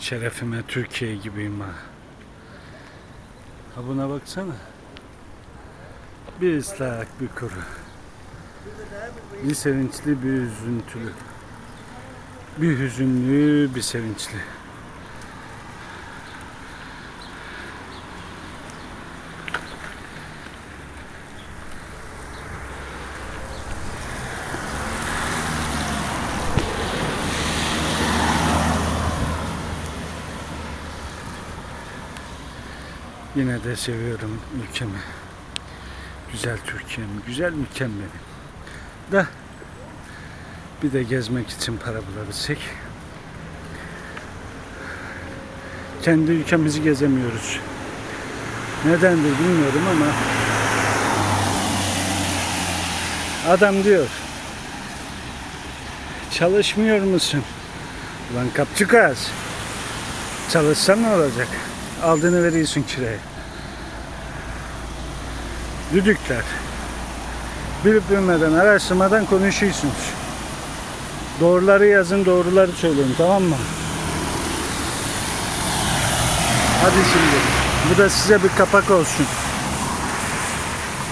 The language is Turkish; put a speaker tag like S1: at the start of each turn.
S1: Şerefime Türkiye gibiyim ha. Ha buna baksana. Bir ıslak bir kuru. Bir sevinçli bir üzüntülü. Bir hüzünlü bir sevinçli. Yine de seviyorum ülkemi. Güzel Türkiye'mi, güzel ülkem benim. Da bir de gezmek için para bulabilsek. Kendi ülkemizi gezemiyoruz. Nedendir bilmiyorum ama adam diyor çalışmıyor musun? Ulan kapçukaz çalışsan ne olacak? Aldığını veriyorsun kiraya. Düdükler. Bilip bilmeden, araştırmadan konuşuyorsunuz. Doğruları yazın, doğruları söyleyin tamam mı? Hadi şimdi. Bu da size bir kapak olsun.